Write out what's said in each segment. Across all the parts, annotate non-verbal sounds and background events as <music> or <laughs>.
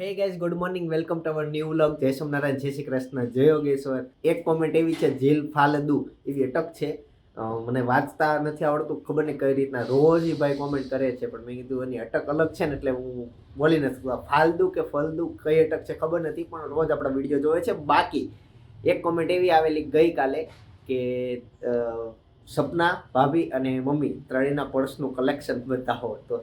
Hey guys good morning welcome to our new vlog જય સોમનારાયણ, જય શ્રી કૃષ્ણ. જય યોગેશ્વર. એક કોમેન્ટ એવી છે, જીલ ફાલદુ. એવી અટક છે. મને વાંચતા નથી આવડતું, ખબર નહીં કઈ રીતના. રોજ ભાઈ કોમેન્ટ કરે છે, પણ મેં કીધું, એની અટક અલગ છે ને, એટલે હું બોલી નથી શકું ફાલદુ કે ફલદુ, કઈ અટક છે ખબર નથી, પણ રોજ આપણા વીડિયો જોવે છે. બાકી, એક કોમેન્ટ એવી આવેલી ગઈકાલે કે સપના, ભાભી અને મમ્મી, ત્રણેયના પર્સનું કલેક્શન બતાવો તો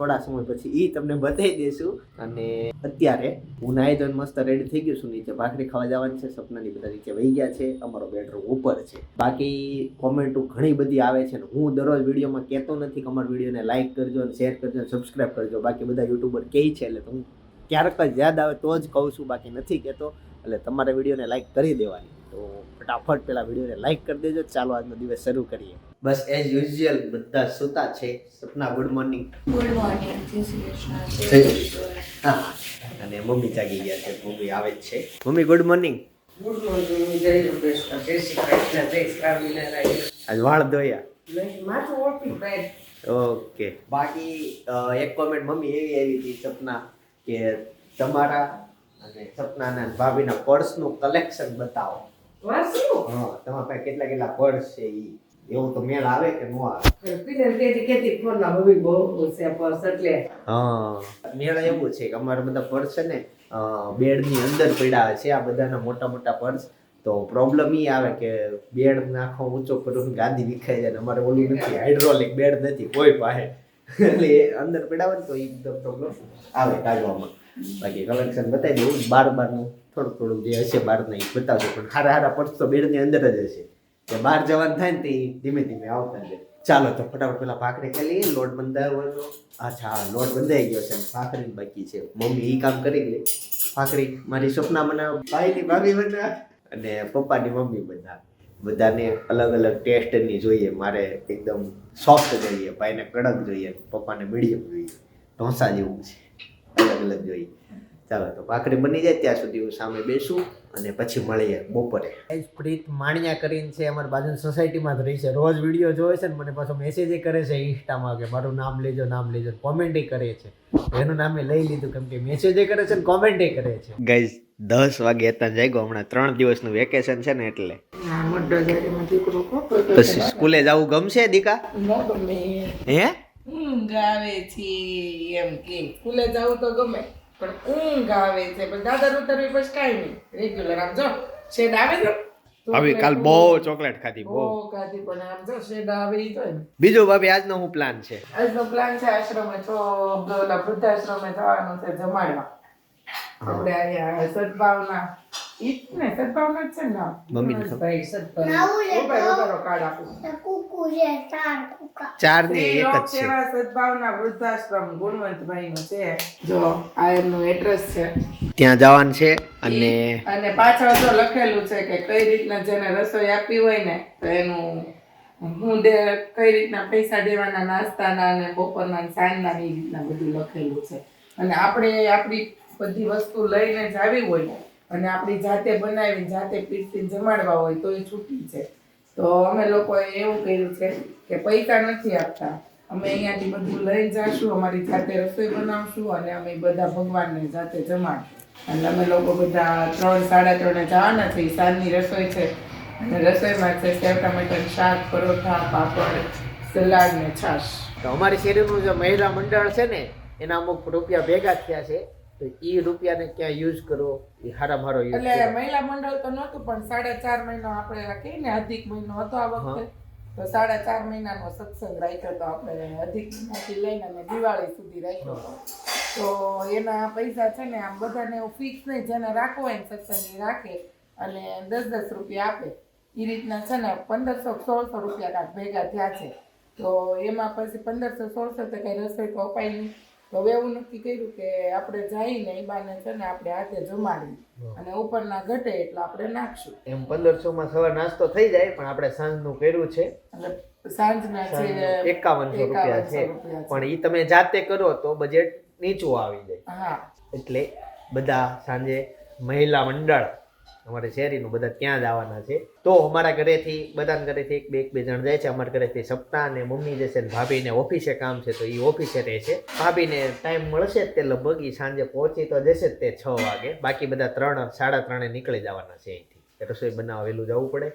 થોડા સમય પછી એ તમને બતાવી દઈશું અને અત્યારે હું નાહી ધોઈને મસ્ત રેડી થઈ ગયું છું. નીચે ભાખરી ખાવા જવાની છે. સપનાની બધા નીચે વહી ગયા છે. અમારો બેડરૂમ ઉપર છે. બાકી કોમેન્ટો ઘણી બધી આવે છે. ને હું દરરોજ વિડીયોમાં કહેતો નથી કે અમારા વિડીયોને લાઇક કરજો અને શેર કરજો અને સબસ્ક્રાઈબ કરજો. બાકી બધા યુટ્યુબર કહે છે, એટલે હું ક્યારેક જ યાદ આવે તો જ કહું છું. બાકી નથી કહેતો, એટલે તમારે વિડીયોને લાઇક કરી દેવાની. ફટાફટ પેલા વિડીયોને લાઇક કરી દેજો. ચાલો આજનો દિવસ શરૂ કરીએ. બસ એઝ યુઝ્યુઅલ બધા સૂતા છે. Sapna good morning good morning જય શ્રી કૃષ્ણ. અને મમ્મી જાગી ગયા છે. મમ્મી આવે જ છે. Mummy good morning good morning જય કૃષ્ણ. જય શ્રી કૃષ્ણ. જય સ્વામિનારાયણ આજ વાળ ધોયા. માથું ઓળખી ઓકે. બાકી એક કોમેન્ટ મમ્મી એવી આવી હતી સપના કે તમારા અને સપનાના ભાભીના પર્સનું કલેક્શન બતાવો. હા તમારા પાસે કેટલા કેટલા પર્સ છે ઈ? એવું તો મેળ આવે કે નો આવે? પીને કેતી કેતી ફોનમાં મમ્મી બહુ છે પર્સ એટલે હા મેળ એવું છે કે અમારા બધા પર્સ છે ને બેડની અંદર પડ્યા છે આ બધાના મોટા મોટા પર્સ તો પ્રોબ્લેમ ઈ આવે કે બેડ નાખો ઊંચો કરો ગાદી વિખાઈ જાય ને અમારે ઓલું નથી હાઇડ્રોલિક બેડ નથી કોઈ પાસે. એટલે અંદર ને તો એ પ્રોબ્લેમ આવે કાઢવામાં. બાકી કલેક્શન બતાવી દઉં બાર બારનું થોડું થોડું જે હશે બહારના એ બતાવજો. પણ હારા હારા પર્સ તો બેડની અંદર જ હશે. કે બહાર જવાનું થાય ને તે ધીમે ધીમે આવતા જાય. ચાલો તો ફટાફટ પેલા ભાખરી ખાઈ લઈએ. લોટ બંધાવવાનો અચ્છા લોટ બંધાઈ ગયો છે. ભાખરી બાકી છે. મમ્મી એ કામ કરી લે ભાખરી મારી સપના બનાવ. ભાઈની ભાભી બના અને પપ્પાની મમ્મી બધા બધાને અલગ અલગ ટેસ્ટની જોઈએ. મારે એકદમ સોફ્ટ જોઈએ. ભાઈને કડક જોઈએ. પપ્પાને મીડિયમ જોઈએ. ઢોસા જેવું છે. અલગ અલગ જોઈએ. ચાલો તો ભાખરી બની જાય ત્યાં સુધી હું સામે બેસું અને પછી મળીએ બપોરે. પ્રીત માણ્યા કરીને છે અમારી બાજુની સોસાયટીમાં જ રહી છે. રોજ વીડિયો જોવે છે ને મને પાછો મેસેજ કરે છે ઇન્સ્ટામાં કે મારું નામ લેજો નામ લેજો કોમેન્ટે કરે છે. એનું નામે લઈ લીધું કેમ કે મેસેજ કરે છે ને કોમેન્ટે કરે છે. ગાઈઝ દસ વાગે હતા જાગ્યો હમણાં ત્રણ દિવસનું વેકેશન છે ને એટલે. પછી સ્કૂલે જવું ગમશે દીકા? ગમે. હે? ગાવે છે એમ કે સ્કૂલે જવું તો ગમે. પણ ઊંઘ આવે છે પણ દાદા ઉતરવી પછી કાંઈ નહીં. રેગ્યુલર આમ જો શેડ આવે છે? હવે કાલ બહુ ચોકલેટ ખાધી બહુ. બહુ ખાધી પણ આમ જો શેડ આવે ઈ તો બીજો ભાભી આજનો હું પ્લાન છે? આજનો પ્લાન છે આશ્રમે તો ઓલા વૃદ્ધાશ્રમે જવાનું છે જમાડવા. આપણે અહીંયા સદભાવના ઈ સદભાવના છે ને નામ? ભાઈ સદભાવના ઊભા ઊભા કાર્ડ આપું ચાર ને એક જ છે સેવા સદભાવના વૃદ્ધાશ્રમ ગુણવંતભાઈ નું છે જો આ એમનું એડ્રેસ છે ત્યાં જવાનું છે અને અને પાછળ જો લખેલું છે કે કઈ રીતના જેને રસોઈ આપી હોય ને તો એનું હું દે કઈ રીતના પૈસા દેવાના નાસ્તાના અને બપોરના ને સાંજના એ રીતના બધું લખેલું છે અને આપણે આપણી બધી વસ્તુ લઈને જ આવી હોય અને આપણી જાતે બનાવી જાતે પીરસીને જમાડવા હોય તો એ છૂટી છે. તો અમે લોકોએ એવું કર્યું છે કે પૈસા નથી આપતા. અમે અહીંયાથી બધું લઈને જઈશું અમારી જાતે રસોઈ બનાવશું અને અમે બધા ભગવાનને જાતે જમાડશું. અને અમે લોકો બધા ત્રણ, સાડા ત્રણે જવાના છે સાંજની રસોઈ છે. અને રસોઈમાં છે સેવ ટમેટર શાક, પરોઠા, પાપડ, સલાડ ને છાશ. તો અમારી શેરીનું જે મહિલા મંડળ છે ને, એના અમુક રૂપિયા ભેગા થયા છે. તો એ રૂપિયાને ક્યાં યુઝ કરવો એ હારા મારો એટલે મહિલા મંડળ તો નહોતું પણ સાડા ચાર મહિનો આપણે કહીએ ને અધિક મહિનો હતો આ વખતે. તો સાડા ચાર મહિનાનો સત્સંગ રાખ્યો તો આપણે અધિક મહિનાથી લઈને અને દિવાળી સુધી રાખ્યો તો એના પૈસા છે ને આમ બધાને એવું ફિક્સ નહીં જેને રાખવો હોય સત્સંગ એ રાખે અને દસ દસ રૂપિયા આપે. એ રીતના છે ને પંદરસો સોળસો રૂપિયા કાંઈક ભેગા થયા છે. તો એમાં પછી પંદરસો સોળસો તો કઈ રસોઈ તો અપાય નહીં. હવે એવું નક્કી કર્યું કે આપણે જઈને એ બાને છે ને આપણે હાથે જમાડી અને ઉપરના ઘટે એટલે આપણે નાખશું. એમ પંદરસો માં સવાર નાસ્તો થઈ જાય પણ આપણે સાંજનું કર્યું છે. સાંજના છે એકાવનસો રૂપિયા છે. પણ એ તમે જાતે કરો તો બજેટ નીચું આવી જાય. હા. એટલે બધા સાંજે મહિલા મંડળ અમારે શેરીનું બધા ત્યાં જ આવવાના છે. તો અમારા ઘરેથી બધાના ઘરેથી એક બે એક બે જણ જાય છે. અમારા ઘરેથી સપ્તાહ અને મમ્મી જે છે ને ભાભીને ઓફિસે કામ છે તો એ ઓફિસે રહે છે. ભાભીને ટાઈમ મળશે જ તે લગભગ એ સાંજે પહોંચી તો જશે જ તે છ વાગે. બાકી બધા ત્રણ સાડા ત્રણે નીકળી જવાના છે અહીંથી. રસોઈ બનાવવા વહેલું જવું પડે.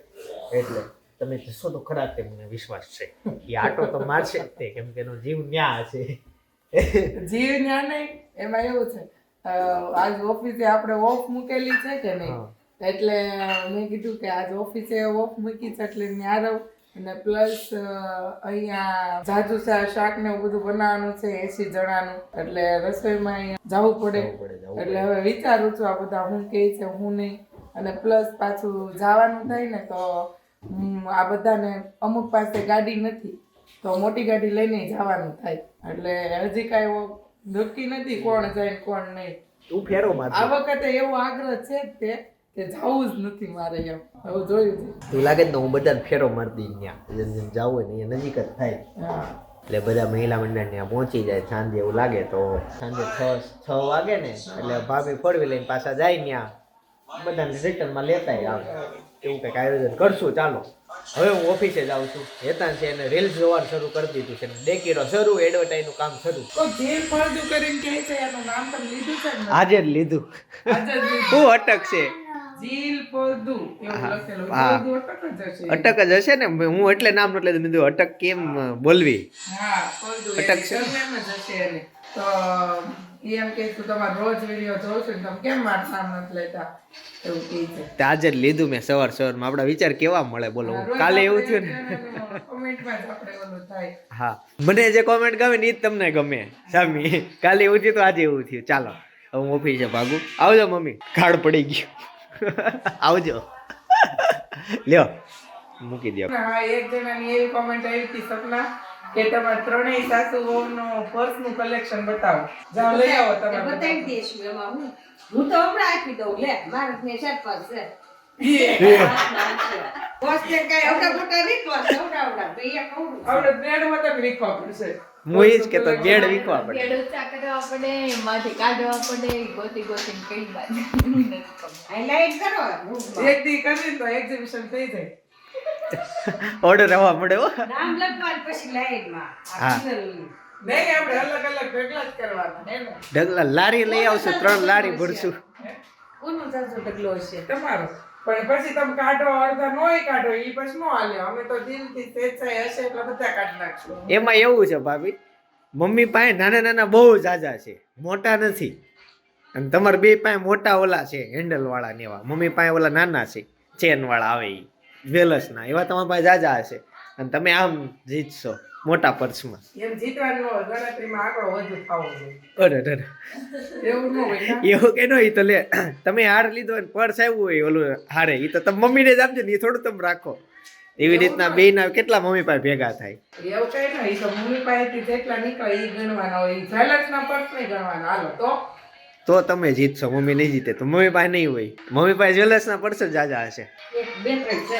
એટલે તમે જશો તો ખરા તે મને વિશ્વાસ છે. એ આટો તો મારશે જ તે કેમ કે એનો જીવ ન્યા છે. જીવ ન્યા નહીં એમાં એવું છે. આજ ઓફિસે આપણે ઓફ મૂકેલી છે કે નહીં. એટલે મેં કીધું કે આજ ઓફિસે ઓફ મૂકી છે એટલે ત્યાં રહું. અને પ્લસ અહીંયા જાજુ શાક ને બધું બનાવવાનું છે એસી જણાનું. એટલે રસોઈમાં અહીંયા જવું પડે. એટલે હવે વિચારું છું આ બધા હું કે છે હું નહીં. અને પ્લસ પાછું જવાનું થાય ને તો આ બધાને અમુક પાસે ગાડી નથી. તો મોટી ગાડી લઈને જવાનું થાય. એટલે હજી કાંઈ એવો નક્કી નથી કોણ જાય કોણ નહીં. તું ફેરો આ વખતે એવો આગ્રહ છે જ તે. જવું જ નથી મારે એમ. હવે જોયું તું લાગે ને તો હું બધાને ફેરો મારતી ત્યાં. જેમ જેમ જાવું હોય ને અહીંયા નજીક જ થાય. એટલે બધા મહિલા મંડળ ત્યાં પહોંચી જાય સાંજે એવું લાગે તો. સાંજે છ છ વાગે ને એટલે ભાભી ફોરવી લઈને પાછા જાય ત્યાં. બધાને રિટર્નમાં લેતા આવે એવું કંઈક આયોજન કરશું ચાલો. હવે હું ઓફિસે જાઉં છું. હેતાન છે એને રીલ્સ જોવાનું શરૂ કરી દીધું છે ડેકીરો શરૂ એડવર્ટાઈઝનું કામ શરૂ. આજે લીધું. હું અટક છે અટક જ હશે. ને. હું એટલે નામ એટલે કીધું અટક કેમ બોલવી? અટક છે? તો એમ કે તું રોજ વીડિયો જોઉં છું તમે કેમ મારું નામ નથી લેતા? એવું કહે છે. આજે જ લીધું મેં સવાર સવારમાં. આપણા વિચાર કેવા મળે બોલો. કાલે એવું થયું ને. કોમેન્ટમાં આપણે ઓલું થાય. હા. મને જે કોમેન્ટ ગમે ને એ જ તમને ગમે. સામી કાલે એવું થયું તો આજે એવું થયું. ચાલો હું ઓફિસે ભાગું. આવજો મમ્મી. ખાડ પડી ગયું. આવજો. લ્યો મૂકી દો હા એક જણાની એવી કોમેન્ટ આવી હતી સપના કે તમારે ત્રણેય સાસુઓનો પર્સનું કલેક્શન બતાવો. જાઓ લઈ આવો તમે બતાવી દઈશું એમાં હું હું તો હમણાં આપી દઉં લે મારે ને છે. પર છે પર્સ કઈ અવડા મોટા નહીં પોસ્ટ અવડા અવડા ભૈયા કહું. આપણે બેડમાં તો વીખવા પડશે. હું જ કે કહેતો બેડ વીકવા પડે. બેડ ઊંચા કરવા પડે એમાંથી કાઢવા પડે ગોતી ગોતી કઈ બાજુ હાઈલાઈટ કરો એક દી કરી તો એક્ઝિબિશન થઈ જાય. ઓર્ડર આવવા પડે હો. નામ લખવાનું પછી લાઈનમાં હા. નહીં આપણે અલગ અલગ ભેગલા જ કરવાના ઢગલા લારી લઈ આવશું ત્રણ લારી ભરશું. કોનો ઢગલો હશે? તમારો. પણ પછી તમે કાઢો, અડધા નોય કાઢો એ પછી નો હાલ્યો અમે તો દિલથી સ્વેચ્છાએ હશે એટલે બધા કાઢી નાખશું. એમાં એવું છે ભાભી, મમ્મી પાસે નાના નાના બહુ ઝાઝા છે, મોટા નથી. અને તમારા બે પાસે મોટા ઓલા છે હેન્ડલ વાળા ને એવા. મમ્મી પાસે ઓલા નાના છે ચેન વાળા આવે એ વેલસના એવા તમારા પાસે ઝાઝા હશે. અને તમે આમ જીતશો. મોટા પર્સમાં. એમ જીતવાનો ગણતરીમાં આગળ વધુ થવું જોઈએ. અરે અરે એવું ન હોય એવું કે નહીં તો લે તમે હાર લીધો ને પર્સ આવ્યું હોય ઓલું હારે એ તો તમે મમ્મીને જ આપજો ને એ થોડું તમે રાખો. એવી રીતના બે ના કેટલા મમ્મી પાસે ભેગા થાય? એવું કઈ નહીં તો મમ્મી પાસેથી જેટલા નીકળે એ ગણવાના હોય જ્વેલર્સ ના પર્સ નહીં ગણવાના. હાલો તો? તો તમે જીતશો મમ્મી નહીં જીતે તો મમ્મી પાસે નહીં હોય. મમ્મી પાસે જ્વેલર્સના પર્સ જ જાજા હશે. બે ત્રણ છે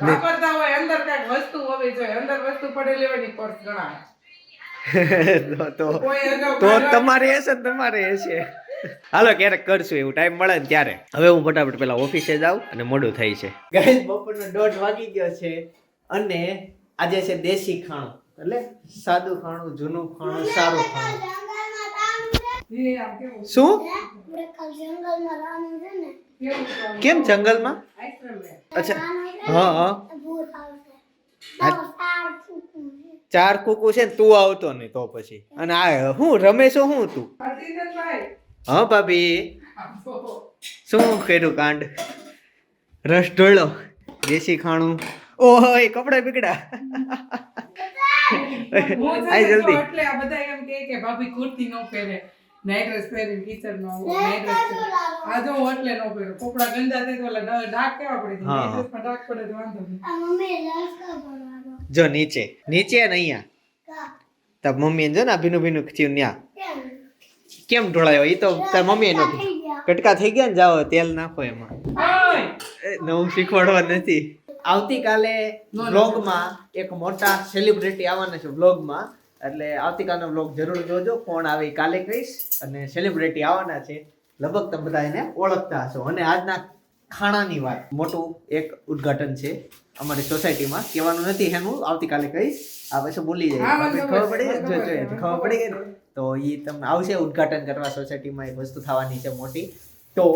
વાપરતા હોય અંદર કંઈક વસ્તુ હોવી જોઈએ. અંદર વસ્તુ પડેલી હોય ને પર્સ ગણાય. <laughs> તો તમારે હશે ને તમારે હશે. હાલો ક્યારેક કરશું એવું. ટાઈમ મળે ને ત્યારે. હવે હું ફટાફટ પેલા ઓફિસે જાઉં અને મોડું થાય છે. ગાઈસ બપોરનો દોઢ વાગી ગયો છે અને આજે છે દેશી ખાણું. એટલે સાદું ખાણું જૂનું ખાણું સારું ખાણું. ઈ આમ કેવું? શું? જંગલમાં રામ છે ને. કામ? જંગલમાં? અચ્છા. હા હા ચાર કુકુ છે ને તું આવતો નહીં તો પછી. અને આ હું રમેશો હું તું? હા ભાભી. શું કર્યું કાંડ? રસ ઢોળો દેશી ખાણું. ઓહો એ કપડા બીગડા ને જલ્દી એટલે આ બધા. એમ કે કે ભાભી કુર્તી નો પહેરે નાઈટ ડ્રેસ પહેરીને કિચન નો નાઈટ ડ્રેસ આ જો એટલે નો પહેરો. કપડા ગંદા થઈ તો ઓલા ડ- કેવા પડી હા. ડ્રેસ ડ્રેસમાં ડાક પડે તો વાંધો નહીં. જો નીચે નીચે ને અહીંયા. તાર મમ્મી જો ને ભીનું ભીનું થયું ન્યા. કેમ? ઢોળાયો? એ તો તાર મમ્મી નથી. કટકા થઈ ગયા ને જાઓ તેલ નાખો એમાં. એ, નવું શીખવાડવા નથી. આવતીકાલે બ્લોગમાં એક મોટા સેલિબ્રિટી આવવાના છે વ્લોગમાં એટલે આવતીકાલનો બ્લોગ જરૂર જોજો. કોણ આવે કાલે કહીશ. અને સેલિબ્રિટી આવવાના છે. લગભગ તમે બધા એને ઓળખતા હશો. અને આજના ખાણાની વાત. મોટું એક ઉદ્ઘાટન છે અમારી સોસાયટીમાં કહેવાનું નથી એનું આવતીકાલે કહીશ. આ પછી ભૂલી જાય. ખબર પડી જો ખબર પડી ગઈ તો એ તમને આવશે ઉદ્ઘાટન કરવા સોસાયટીમાં એક વસ્તુ થવાની છે મોટી. તો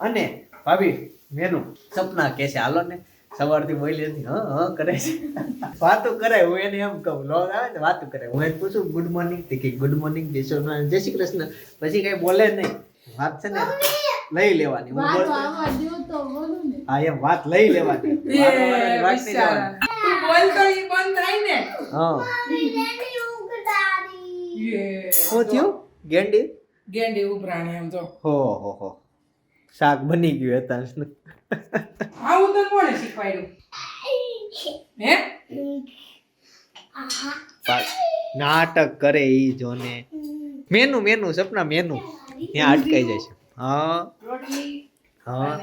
અને ભાભી મેનુ. સપના કહેશે છે? હાલો ને. સવારથી બોલી હતી હા હા કરે છે. વાતો કરે હું એને એમ કહું લોગ આવે ને વાતો કરે હું એને પૂછું ગુડ મોર્નિંગ કે ગુડ મોર્નિંગ જય સોમનાથ જય શ્રી કૃષ્ણ. પછી કઈ બોલે નહીં. વાત છે ને લઈ લેવાની. હું બોલું ને. હા એમ વાત લઈ લેવાની. વાત નહીં લેવાની. તું ઈ બંધ થાય ને. હા. શું થયું? ગેંડી? ગેંડી ઉભરાણી એમ તો. હો હો હો. શાક બની ગયું હતા આવું તો કોણે શીખવાડ્યું? હે? નાટક કરે ઈ જોને મેનુ મેનુ સપના મેનુ. ત્યાં અટકાઈ જાય છે. હા. હા.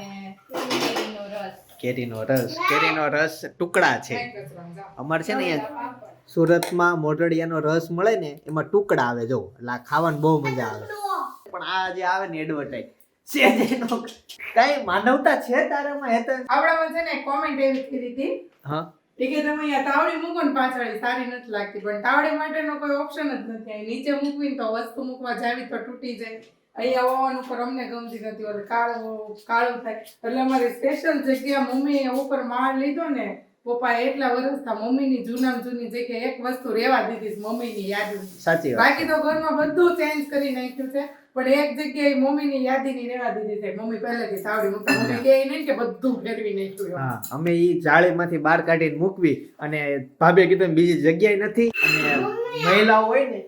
કેરીનો રસ. કેરીનો રસ. ટુકડા છે. અમારે છે ને અહીંયા સુરતમાં મોઢડિયાનો રસ મળે ને એમાં ટુકડા આવે જો. એટલે ખાવાની બહુ મજા આવે. પણ આ જે આવે ને એડવર્ટાઈઝ છે જેનો કઈ માનવતા છે તારામાં હેતન આપણામાં છે ને કોમેન્ટ એવી કરી હતી. હા. કે તમે અહીંયા તાવડી મૂકો ને પાછળ સારી નથી લાગતી. પણ તાવડી માટેનો કોઈ ઓપ્શન જ નથી. અહીં નીચે મૂકવી તો વસ્તુ મૂકવા જાવી તો તૂટી જાય. અહીંયા ઓવન ઉપર અમને ગમતી નથી. ઓલું કાળું કાળું થાય. એટલે અમારી સ્પેશિયલ જગ્યા મમ્મીએ ઉપર માળ લીધો ને પપ્પા એટલા વર્ષતા મમ્મીની જૂના જૂની જગ્યાએ એક વસ્તુ રેવા દીધી મમ્મીની યાદી સાચી બાકી તો ઘરમાં બધું ચેન્જ કરી નાખ્યું છે પણ એક જગ્યાએ મમ્મીની યાદીની રેવા દીધી છે. મમ્મી પહેલેથી સાવડી મૂકતા મમ્મી કહે નહીં કે બધું ફેરવી નાખ્યું હા અમે ઈ જાળીમાંથી બહાર કાઢીને મૂકવી અને ભાભીએ કીધું બીજી જગ્યાએ નથી. અને મહિલાઓ હોય ને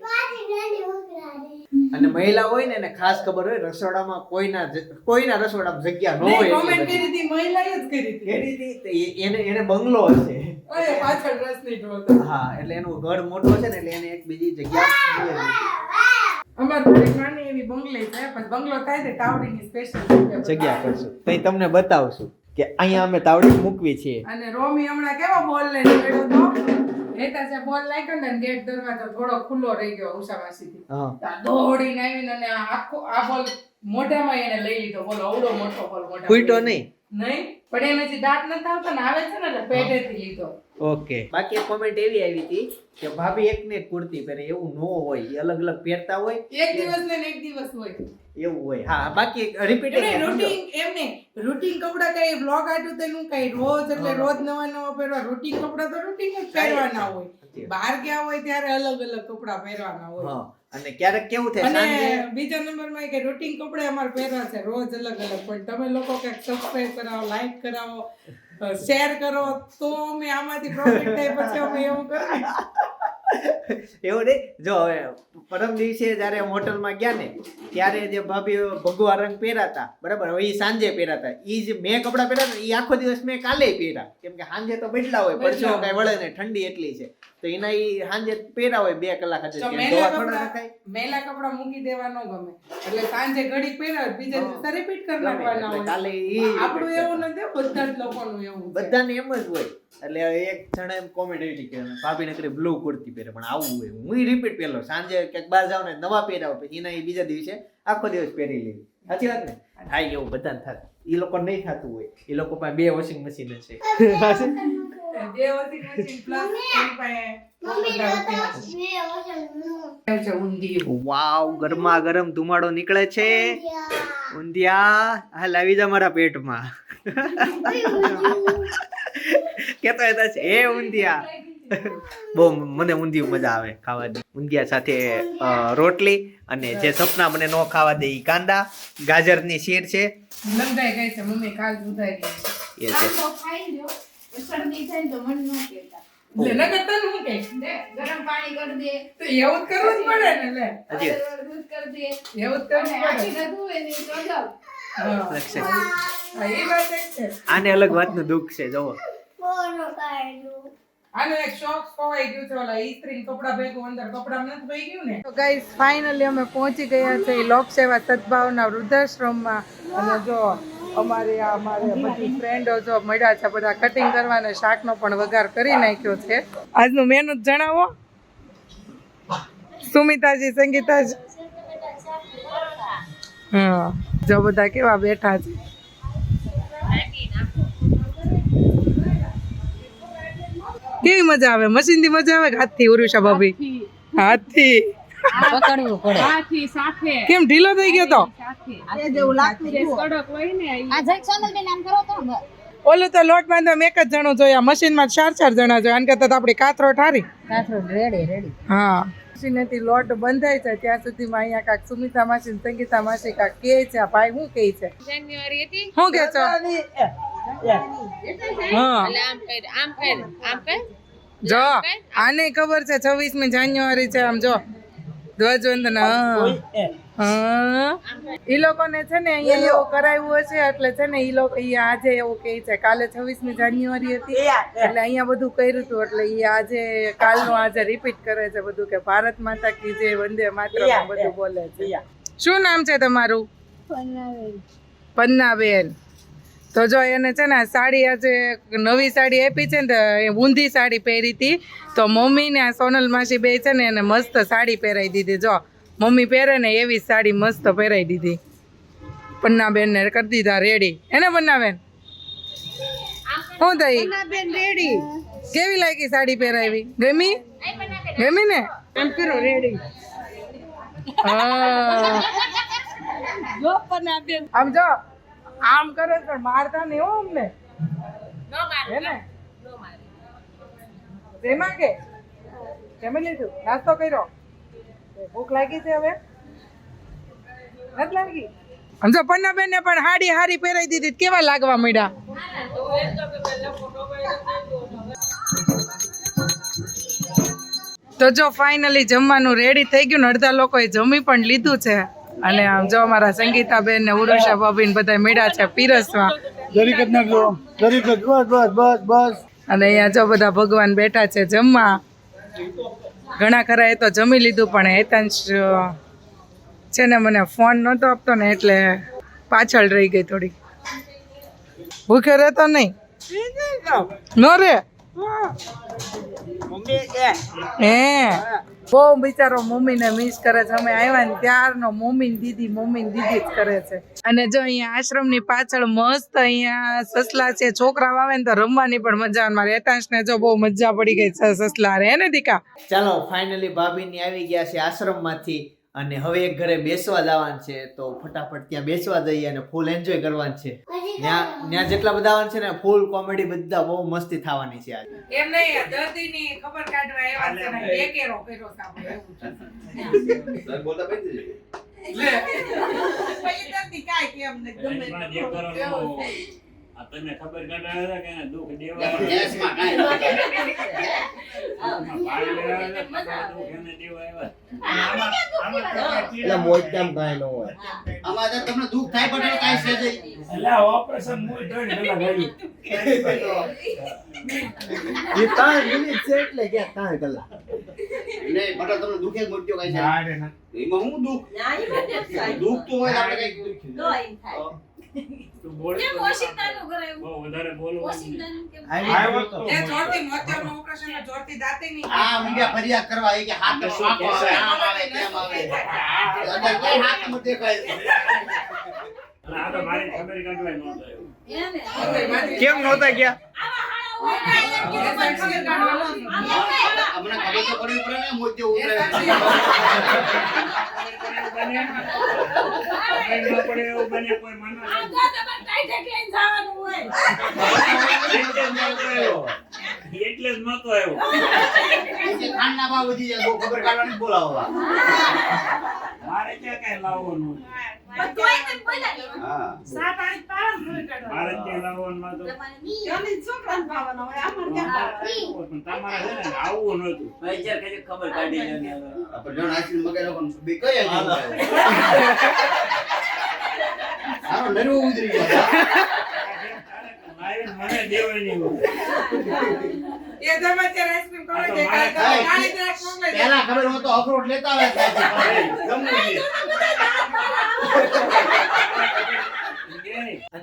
અને મહિલા હોય ને એને ખાસ ખબર હોય રસોડામાં કોઈના કોઈના રસોડામાં જગ્યા ન હોય કોમેન્ટ કરી હતી મહિલાએ જ કરી હતી. કરી એની એને એને બંગલો હશે. ઓય, પાછળ રસની ઢોલ. હા એટલે એનું ઘર મોટો છે ને એટલે એને એક બીજી જગ્યા અમાર થોડી નાની એવી બંગલી છે પણ બંગલો થાય તે તાવડીની સ્પેશિયલ જગ્યા કરશું. તઈ તમને બતાવશું કે અહીંયા અમે તાવડી મૂકવી છે અને રોમી હમણાં કેવા બોલ લઈને બેઠો તો હેતા છે બોલ લાગ્યો ને ગેટ દરવાજો થોડો ખુલ્લો રહી ગયો ઉષા માસીથી હા દોડીને આવીને અને આખો આ બોલ મોઢામાં એને લઈ લીધો. બોલો અવડો મોટો બોલ મોઢા ફૂટો નહીં? નહીં. પણ એને જે દાંત નથી આવતા ને આવે છે ને એટલે પેટેથી લીધો. ઓકે. બાકી એક કોમેન્ટ એવી આવી હતી કે ભાભી એક ને કુર્તી પહેરે એવું ન હોય એ અલગ અલગ પહેરતા હોય. એક દિવસ ને એક દિવસ હોય. એવું હોય. હા બાકી રિપીટ રૂટીન એમને રૂટીન કપડા કઈ બ્લોગ આટું તેનું કઈ રોજ એટલે રોજ નવા નવા પહેરવા. રૂટીન કપડા તો રૂટીન જ પહેરવાના હોય. બહાર ગયા હોય ત્યારે અલગ અલગ કપડા પહેરવાના હોય. અને ક્યારેક કેવું થાય અને બીજા નંબરમાં કે રૂટીન કપડા અમારે પહેરવા છે રોજ અલગ અલગ. પણ તમે લોકો કે સબસ્ક્રાઇબ કરાવો લાઈક કરાવો <laughs> શેર કરો તો અમે આમાંથી પ્રોફિટ થાય પછી અમે એવું કરીએ. <laughs> એવું નહીં? જો હવે પરમ દિવસે જ્યારે હોટલમાં ગયા ને ત્યારે જે ભાભી ભગવા રંગ પહેરાતા બરાબર? હવે એ સાંજે પહેરાતા એ જે મેં કપડાં પહેરાતા એ આખો દિવસ મેં કાલે પહેર્યા. કેમ કે સાંજે તો બદલા હોય પરસેવો કઈ વળે ને ઠંડી એટલી છે. તો એના એ સાંજે પહેરા હોય બે કલાક હતી મેલા કપડા મૂકી દેવા ન ગમે. એટલે સાંજે ઘડી પહેરા બીજા દિવસે રિપીટ કરી નાખવાના કાલે એ આપણું એવું નથી બધા જ લોકોનું એવું બધાને એમ જ હોય. એટલે એક જણા એમ કોમેન્ટ હતી કે ભાભી નકરી બ્લુ કુર્તી પહેરે પણ આવું હોય. હું રિપીટ પહેરલો. સાંજે ક્યાંક બહાર જાવ ને નવા પહેરાવ પછી એના એ બીજા દિવસે આખો દિવસ પહેરી લેવી. સાચી વાત ને? થાય એવું બધાને થાય એ લોકો નહીં થતું હોય. એ લોકો પાસે બે વોશિંગ મશીન છે. <laughs> બે વોશિંગ મશીન પ્લસ પાસે ઊંધિયું. વાવ ગરમા ગરમ ધુમાડો નીકળે છે. ઊંધિયા. હાલ આવી જા મારા પેટમાં. કેતો હતા છે. એ ઊંધિયા. બહુ મને ઊંધિયું મજા આવે ખાવાની. ઊંધિયા સાથે રોટલી અને જે સપના મને ન ખાવા દે ઈ કાંદા. ગાજરની શીર છે. લંગાઈ ગઈ છે. મમ્મી કાલ છે. એ છે. ખાઈ લ્યો. શરદી થાય તો મન ન કહેતા. એટલે નકર હું કહીશ ગરમ પાણી કરી દે. તો એવું જ કરવું જ પડે ને લે. દૂધ કરી દે. એવું જ કરવું અને આખી નતું એની તો જાવ હા. લગશે. હા, એ વાતનું આને અલગ વાતનું દુઃખ છે જોવો બોનો આનો એક શોખ ખોવાઈ ગયું છે ઓલા ઈસ્ત્રી કપડા ભેગું અંદર કપડા નથી પઈ ગયું ને? તો ગાઈસ ફાઇનલી અમે પહોંચી ગયા છે લોક સેવા સદભાવના વૃદ્ધાશ્રમમાં. અને જો અમારે આ અમારે બધી ફ્રેન્ડો જો મળ્યા છે બધા કટિંગ કરવાને શાકનો પણ વઘાર કરી નાખ્યો છે. આજનું મેનુ જણાવો. સુમિતાજી સંગીતાજી. હા જો બધા કેવા બેઠા છે. કેવી મજા આવે? મશીનથી મજા આવે હાથથી ઉરુષા ભાભી? હાથથી. પકડવું પડે. હાથી સાથે. કેમ ઢીલો થઈ ગયો તો? જેવું લાગતું કડક હોય ને આ જઈ સોનલબેન આમ કરો તો ઓલું તો લોટ બાંધવા એક જ જણો જોયા. મશીનમાં ચાર ચાર જણા જોયા. આને કરતા આપણી કાતરો ઠારી. કાથરોડ રેડી રેડી. હા. લોટ બંધાય છે. ત્યાં સુધીમાં અહીંયા કાક સુમિતા માસી સંગીતા માસી કાક કે છે. ભાઈ શું કે છે? જાન્યુઆરી હતી? શું કે છો? હા. આમ કર આમ કર જો આને ખબર છે છવ્વીસમી જાન્યુઆરી છે આમ જો. ધ્વજવંદન ઈ લોકોને છે ને અહીંયા એવું કરાવ્યું હશે એટલે છે ને ઈ લોકો આજે એવું કહે છે કાલે છવ્વીસમી જાન્યુઆરી હતી એટલે અહીંયા બધું કર્યું હતું એટલે ઈ આજે કાલનું આજે રિપીટ કરે છે બધું કે ભારત માતા કી જે વંદે માતરમ બધું બોલે છે. શું નામ છે તમારું? પન્નાબેન. તો જો એને છે ને સાડી આજે નવી સાડી આપી છે ને એ ઊંધી સાડી પહેરી હતી. તો મમ્મી ને આ સોનલ માસી બે છે ને એને મસ્ત સાડી પહેરાવી દીધી. જો મમ્મી પહેરે ને એવી સાડી મસ્ત પહેરાવી દીધી. પન્નાબેન ને કરી દીધા રેડી એને પન્નાબેન? શું થઈ? રેડી કેવી લાગી સાડી પહેરાવી? ગમી? ગમી ને? એમ કરો રેડી હા. આમ જો આમ કરે છે પણ મારતા નહીં હો અમને. હે ને? તેમાં કે? જમી લીધું? નાસ્તો કર્યો? ભૂખ લાગી છે હવે? નથી લાગી? સમજો પન્ના બેન ને પણ હાડી હારી પહેરાઈ દીધી. કેવા લાગવા મળ્યા તો જો ફાઇનલી જમવાનું રેડી થઈ ગયું ને અડધા લોકોએ જમી પણ લીધું છે. અને આમ જો અમારા સંગીતાબેન ને ઉરુષા ભાભી બધા મળ્યા છે પીરસવા. જરીક જ નાખજો જરીક જ બસ બસ બસ બસ. અને અહીંયા જો બધા ભગવાન બેઠા છે જમવા. ઘણા ખરા એ તો જમી લીધું પણ હેતાંશ છે ને મને ફોન નહોતો આપતો ને એટલે પાછળ રહી ગઈ થોડી ભૂખે રહેતો નહીં? નો. રે? હે? બહુ બિચારો મમ્મીને મિસ કરે છે. અમે આવ્યા ને ત્યારનો મમ્મી દીદી મમ્મી દીદી જ કરે છે. અને જો અહીંયા આશ્રમની પાછળ મસ્ત અહીંયા સસલા છે. છોકરાઓ આવે ને તો રમવાની પણ મજા મારે હેતાંશને જો બહુ મજા પડી ગઈ છે સસલા. રે ને દીકા? ચાલો ફાઇનલી ભાભીની આવી ગયા છે આશ્રમમાંથી. અને હવે એક ઘરે બેસવા જવાનું છે તો ફટાફટ ત્યાં બેસવા જઈએ અને ફૂલ એન્જોય કરવાનું છે. ત્યાં ત્યાં જેટલા બધા આવવાનું છે ને ફૂલ કોમેડી બધા બહુ મસ્તી થવાની છે આજે. એમ નહીં દર્દીની ખબર કાઢવા આવ્યા છે ને એકેરો કર્યો છે આપણે એવું છે. લે પછી દર્દી કાંઈ કેમ ને ગમે એમાં જે તેવું કરવાનું, છે. આ તને ખબર કાઢવા આવ્યા કે એને દુઃખ દેવા એટલે મોજ કેમ કાંઈ ન હોય? આમાં તો તમને દુઃખ થાય પણ કાંઈ છે નહીં. એટલે થઈને <laughs> <laughs> એ ત્રણ મિનિટ છે એટલે કે ત્રણ કલાક? નહીં, બટા તમને દુઃખે જ મૃત્યુ કાંઈ છે. એમાં હું દુઃખ? દુઃખ તો હોય આપણે કઈ દુઃખ ન દેખાય. અને આ તો મારી ખબર કાઢવા નહોતો આવ્યો. કેમ નહોતા ગયા? હમણાં ખબર તો પડવી પડે ને મોતિયો ઉતરે. પડે એવું બને કોઈ માણસ. એટલે જ નતો આવ્યો. ખાંડ ના ભાવ વધી જાય ખબર કાઢવાની બોલાવવા મારે ક્યાં કઈ લાવવાનું ખબર કાઢી ઉતરી ગયો. ખબર તો અખરોટ લેતા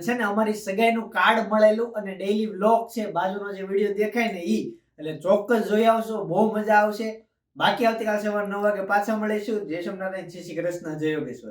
છે ને અમારી સગાઈનું કાર્ડ મળેલું અને ડેઈલી વ્લોગ છે બાજુનો જે વીડિયો દેખાય ને ઈ. એટલે ચોક્કસ જોઈ આવશો બહુ મજા આવશે. બાકી આવતીકાલ સવાર નવ વાગે પાછા મળીશું. જય સોમનાથ જય શ્રી કૃષ્ણ જય યોગેશ્વર.